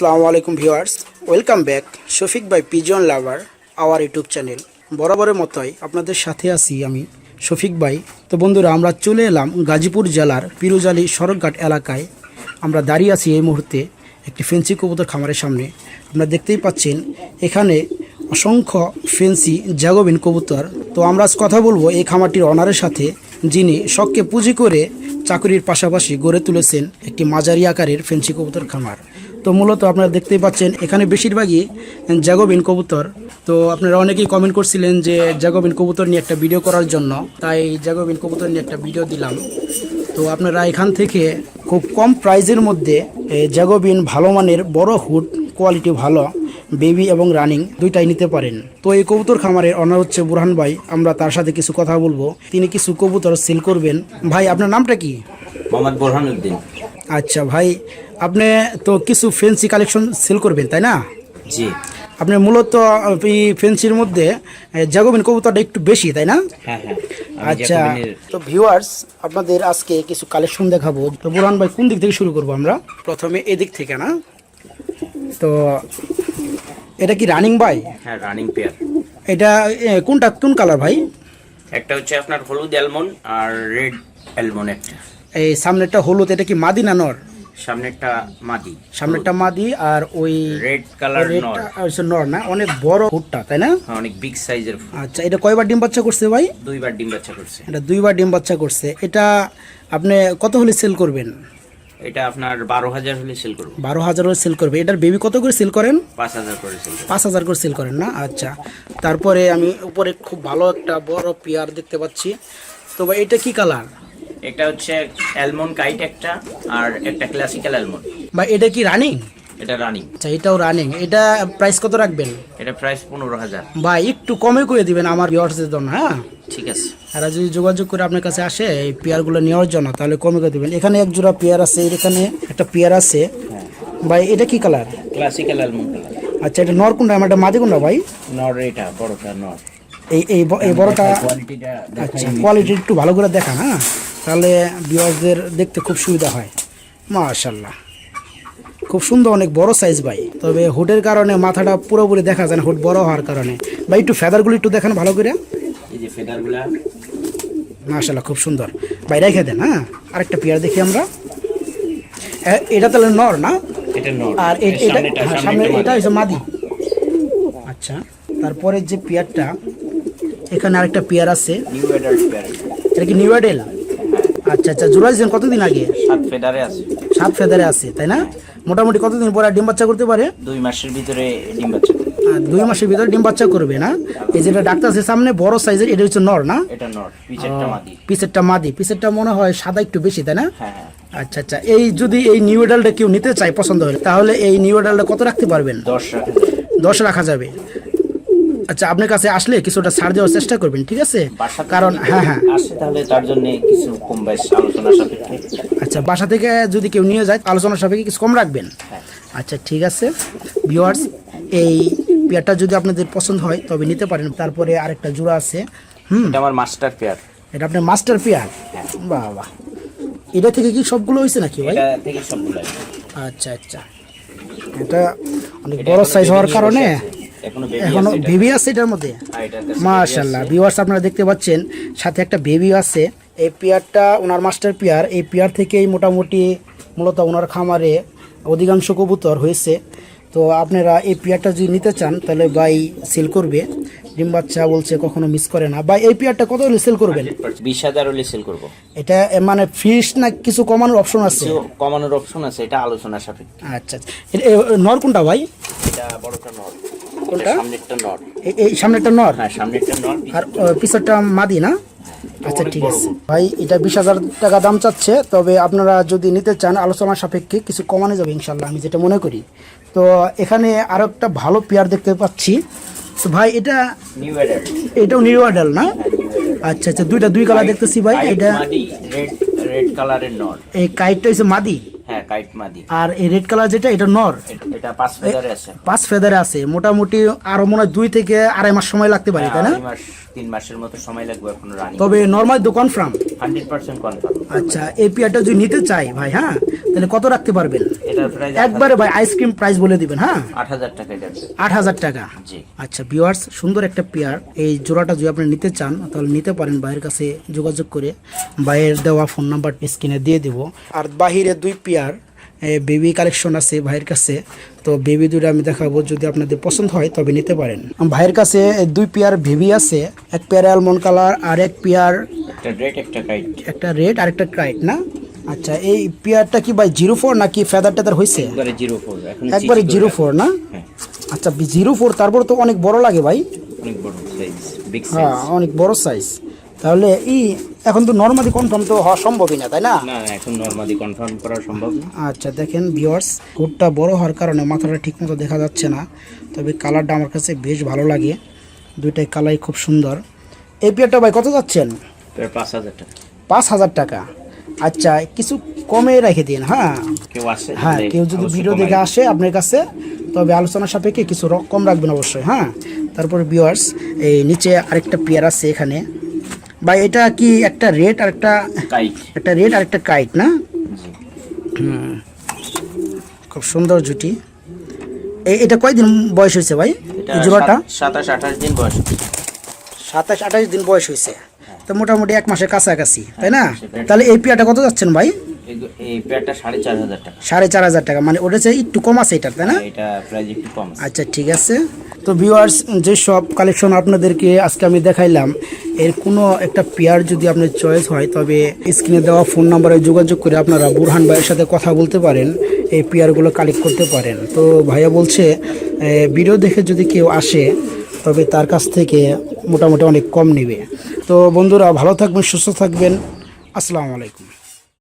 আসসালামু আলাইকুম viewers. Welcome back. Shafiq by pigeon lover our YouTube channel. বরাবরের মতোই আপনাদের সাথে আছি আমি শফিক ভাই। তো বন্ধুরা, আমরা চলে এলাম গাজীপুর জেলার পিরুজালি সড়কঘাট এলাকায়। আমরা দাঁড়িয়ে আছি এই মুহূর্তে একটি ফেন্সি কবুতর খামারের সামনে। আপনারা দেখতেই পাচ্ছেন, এখানে অসংখ্য ফেন্সি জাগোবিন কবুতর। তো আমরা আজ কথা বলব এই খামারটির অনারের সাথে, যিনি শখকে পুঁজি করে চাকরির পাশাপাশি গড়ে তুলেছেন একটি মাঝারি আকারের ফেন্সি কবুতর খামার। তো মূলত আপনারা দেখতেই পাচ্ছেন, এখানে বেশিরভাগই জাগোবিন কবুতর। তো আপনারা অনেকেই কমেন্ট করছিলেন যে জাগোবিন কবুতর নিয়ে একটা ভিডিও করার জন্য। তাই জাগোবিন কবুতর নিয়ে একটা ভিডিও দিলাম। তো আপনারা এখান থেকে খুব কম প্রাইজের মধ্যে এই জাগোবিন ভালো মানের, বড় হুড কোয়ালিটি ভালো বেবি এবং রানিং দুইটাই নিতে পারেন। তো এই কবুতর খামারের অনার হচ্ছে বুরহান ভাই। আমরা তার সাথে কিছু কথা বলব। তিনি কিছু কবুতর সেল করবেন। ভাই, আপনার নামটা কি? মোহাম্মদ বোরহানুদ্দিন। আচ্ছা ভাই আপনি তো কিছু ফেন্সি কালেকশন সেল করবেন তাই না? জি। আপনি মূলত এই ফেন্সির মধ্যে জাগোবিন কবুতরটা একটু বেশি তাই না? হ্যাঁ হ্যাঁ। আচ্ছা। তো ভিউয়ার্স আপনাদের আজকে কিছু কালেকশন দেখাবো। তো বুরহান ভাই কোন দিক থেকে শুরু করব আমরা? প্রথমে এদিক থেকে না? তো এটা কি রানিং ভাই? হ্যাঁ রানিং পেয়ার এটা কোনটা কোন কালার ভাই? একটা হচ্ছে আপনার হলুদ অ্যালমন্ড আর রেড অ্যালমন্ড একটা। এই সামনেরটা হলুদ এটা কি মাদি না নর? সামনে একটা মাদি। সামনেরটা মাদি আর ওই রেড কালার নর। নর না অনেক বড় ফুটটা তাই না? হ্যাঁ, অনেক বিগ সাইজের আচ্ছা এটা কয়বার ডিম বাচ্চা করছে ভাই? দুইবার ডিম বাচ্চা করছে। এটা দুইবার ডিম বাচ্চা করছে। এটা আপনি কত হলে সেল করবেন? এটা আপনার বারো হাজার হলে সেল করব। বারো হাজার হলে সেল করবে। এটার বেবি কত করে সেল করেন? পাঁচ হাজার করে সেল পাঁচ হাজার করে সেল করেন না? আচ্ছা তারপরে আমি উপরে খুব ভালো একটা বড় পেয়ার দেখতে পাচ্ছি। তো ভাই এটা কি কালার এটা হচ্ছে অ্যালমন্ড কাইট একটা আর একটা ক্লাসিক্যাল অ্যালমন্ড বা এটা কি রানিং এটা রানিং আচ্ছা এটাও রানিং এটা প্রাইস কত রাখবেন? এটা প্রাইস পনেরো হাজার। ভাই একটু কমে করে দিবেন আমার ভিউয়ার্সদের জন্য হ্যাঁ? ঠিক আছে। এরা যদি যোগাযোগ করে আপনার কাছে আসে এই পেয়ারগুলো নেওয়ার জন্য তাহলে কমে করে দিবেন। এখানে এক জোড়া পেয়ার আছে এখানে একটা পেয়ার আছে। হ্যাঁ। ভাই এটা কি কালার ক্লাসিক্যাল অ্যালমন্ড কালার আচ্ছা এটা নর কোনটা? আমার এটা মাদি কোনটা ভাই? নর এটা বড়টা নর। এই এই বড়টা কোয়ালিটিটা আচ্ছা কোয়ালিটি একটু ভালো করে দেখান হ্যাঁ? তাহলে ভিউয়ার্সদের দেখতে খুব সুবিধা হয়। মাশাল্লাহ খুব সুন্দর অনেক বড় সাইজ ভাই। তবে হুডের কারণে মাথাটা পুরোপুরি দেখা যায় না হুড বড় হওয়ার কারণে। ভাই একটু ফেদারগুলো একটু দেখান ভালো করে। মাশাল্লাহ খুব সুন্দর। ভাই রেখে দেন হ্যাঁ? আরেকটা পেয়ার দেখি আমরা। এটা তাহলে নর না? আর এটা হ্যাঁ, সামনে এটা। হচ্ছে মাদি। আচ্ছা তারপরে যে পেয়ারটা এখানে আরেকটা পেয়ার আছে। নিউ এটা কি নিউ অ্যাডেল আচ্ছা আচ্ছা জোড়া কতদিন আগে? সাত ফেদারে আছে। সাত ফেদারে আছে তাই না? মোটামুটি কতদিন পরে ডিম বাচ্চা করতে পারে? দুই মাসের ভিতরে ডিম বাচ্চা দুই মাসের ভিতরে ডিম বাচ্চা করবে না? এই যেটা ডাক্তার আছে সামনে বড় সাইজের এটা হচ্ছে নর না? এটা নর পিচেরটা মাদি। পিসেরটা মাদি। পিসেরটা মনে হয় সাদা একটু বেশি তাই না? হ্যাঁ হ্যাঁ। আচ্ছা আচ্ছা এই যদি এই নিউ এডালটা কেউ নিতে চায় পছন্দ হলে তাহলে এই নিউ এডালটা কত রাখতে পারবেন? দশ রাখা দশ রাখা যাবে। আচ্ছা আপনার কাছে আসলে কিছুটা ছাড় দেওয়ার চেষ্টা করবেন ঠিক আছে? কারণ হ্যাঁ হ্যাঁ। তাহলে তার জন্য কিছু কম আলোচনা সাপেক্ষে। আচ্ছা বাসা থেকে যদি কেউ নিয়ে যায় আলোচনা সাপেক্ষে কিছু কম রাখবেন? হ্যাঁ। আচ্ছা ঠিক আছে। ভিউয়ার্স এই পেয়ারটা যদি আপনাদের পছন্দ হয় তবে নিতে পারেন। তারপরে আরেকটা জোড়া আছে। হুম। এটা আমার মাস্টার পেয়ার। এটা আপনার মাস্টার পেয়ার? বাহ বাহ এটা থেকে কি সবগুলো হয়েছে নাকি ভাই? এটা থেকে সবগুলো আচ্ছা আচ্ছা। এটা অনেক বড় সাইজ হওয়ার কারণে। এখনও বেবি আছে এটার মধ্যে? হ্যাঁ, মাশাল্লাহ ভিউয়ার্স আপনারা দেখতে পাচ্ছেন সাথে একটা বেবি আছে। এই পেয়ারটা ওনার মাস্টার পেয়ার এই পেয়ার থেকেই মোটামুটি মূলত ওনার খামারে অধিকাংশ কবুতর হয়েছে। তো আপনারা এই পেয়ারটা যদি নিতে চান তাহলে বাই সেল করবে। ডিম বাচ্চা বলছে কখনো মিস করে না। বা এই পেয়ারটা কত হলে সেল করবেন? বিশ হাজার হলে সেল করব। এটা মানে ফিস না কিছু কমানোর অপশন আছে? কমানোর অপশন আছে এটা আলোচনা সাপেক্ষে। আচ্ছা আচ্ছা। নর কোনটা ভাই? এটা বড়টা নর। কোনটা? সামনেরটা নর এই- সামনেটা নর? হ্যাঁ সামনেরটা নর। আর পিছরটা মাদি না? আচ্ছা ঠিক আছে। ভাই এটা বিশ হাজার টাকা দাম চাচ্ছে তবে আপনারা যদি নিতে চান আলোচনা সাপেক্ষে কিছু কমানো যাবে ইনশাল্লাহ আমি যেটা মনে করি। তো এখানে আরও একটা ভালো পেয়ার দেখতে পাচ্ছি। তো ভাই এটা এটাও নিউ আডাল না? আচ্ছা আচ্ছা দুইটা দুই কালার দেখতেছি ভাই এটা রেড কালারের এই কাইটটা হচ্ছে মাদি। হ্যাঁ কাইট মাদি। আর এই রেড কালার যেটা এটা নর। এটা- পাঁচ ফেদারে আছে। পাঁচ ফেদারে আছে। মোটামুটি আরও মনে হয় দুই থেকে আড়াই মাস সময় লাগতে পারে তাই না? তিন মাসের মতো সময় লাগবে এখন রানিং তবে নর্মাল দোকান ফ্রাম হান্ড্রেড পার্সেন্ট কনফার্ম আচ্ছা এই পিয়ারটা যদি নিতে চাই ভাই হ্যাঁ তাহলে কত রাখতে পারবেন? একবারে ভাই আইসক্রিম প্রাইস বলে দিবেন হ্যাঁ? আট হাজার টাকা এটা আট হাজার টাকা? আচ্ছা ভিউয়ার্স সুন্দর একটা পেয়ার এই জোড়াটা যদি আপনি নিতে চান তাহলে নিতে পারেন ভাইয়ের কাছে যোগাযোগ করে। ভাইয়ের দেওয়া ফোন নাম্বার স্ক্রিনে দিয়ে দিব। আর বাহিরে দুই পেয়ার বেবি কালেকশন আছে ভাইয়ের কাছে। তো বেবি দুটো আমি দেখাবো যদি আপনাদের পছন্দ হয় তবে নিতে পারেন। ভাইয়ের কাছে দুই পেয়ার বেবি আছে এক পেয়ার অ্যালমন্ড কালার আর এক পেয়ার একটা রেট একটা কাইট একটা রেড আর একটা ক্রাইট না? আচ্ছা এই পেয়ারটা কি ভাই জিরো ফোর নাকি ফেদার টেদার হয়েছে একবারে জিরো ফোর একবারে জিরো ফোর না? হ্যাঁ। আচ্ছা জিরো ফোর তারপর তো অনেক বড় লাগে ভাই। অনেক বড় সাইজ হ্যাঁ অনেক বড় সাইজ তাহলে ই এখন তো নর্মালি কনফার্ম তো হওয়া সম্ভবই না তাই না? এখন নর্মালি কনফার্ম করা সম্ভব না। আচ্ছা দেখেন ভিওয়ার্স কোটটা বড় হওয়ার কারণে মাথাটা ঠিকমতো দেখা যাচ্ছে না। তবে কালারটা আমার কাছে বেশ ভালো লাগে। দুইটাই কালারই খুব সুন্দর। এই পেয়ারটা ভাই কত যাচ্ছেন? পাঁচ হাজার টাকা। পাঁচ হাজার টাকা। আচ্ছা কিছু কমে রেখে দিন হ্যাঁ? কেউ আসে? হ্যাঁ কেউ যদি ভিডিও দেখে আসে আপনার কাছে তবে আলোচনা সাপেক্ষে কিছু কম রাখবেন অবশ্যই হ্যাঁ? তারপরে ভিউয়ার্স এই নিচে আরেকটা পেয়ার আছে এখানে। ভাই এটা কি একটা রেড আর একটা কাইট একটা রেড আর একটা কাইট না? জি খুব সুন্দর জুটি। এই এটা কয়দিন বয়স হয়েছে ভাই? জোড়াটা? সাতাশ আঠাশ দিন বয়স। সাতাশ আঠাশ দিন বয়স হয়েছে। তো মোটামুটি এক মাসের কাছাকাছি তাই না? তাহলে এই পেয়ারটা কত যাচ্ছেন ভাই? সাড়ে চার হাজার টাকা। মানে ওটা একটু কম আছে এটা তাই না? আছে। আচ্ছা ঠিক আছে। তো ভিউয়ার্স যে সব কালেকশন আপনাদেরকে আজকে আমি দেখাইলাম এর কোনো একটা পেয়ার যদি আপনার চয়েস হয় তবে স্ক্রিনে দেওয়া ফোন নাম্বারে যোগাযোগ করে আপনারা বুরহান ভাইয়ের সাথে কথা বলতে পারেন এই পেয়ারগুলো কালেক্ট করতে পারেন। তো ভাইয়া বলছে ভিডিও দেখে যদি কেউ আসে তবে তার কাছ থেকে মোটামুটি অনেক কম নেবে। তো বন্ধুরা ভালো থাকবেন সুস্থ থাকবেন। আসসালামু আলাইকুম।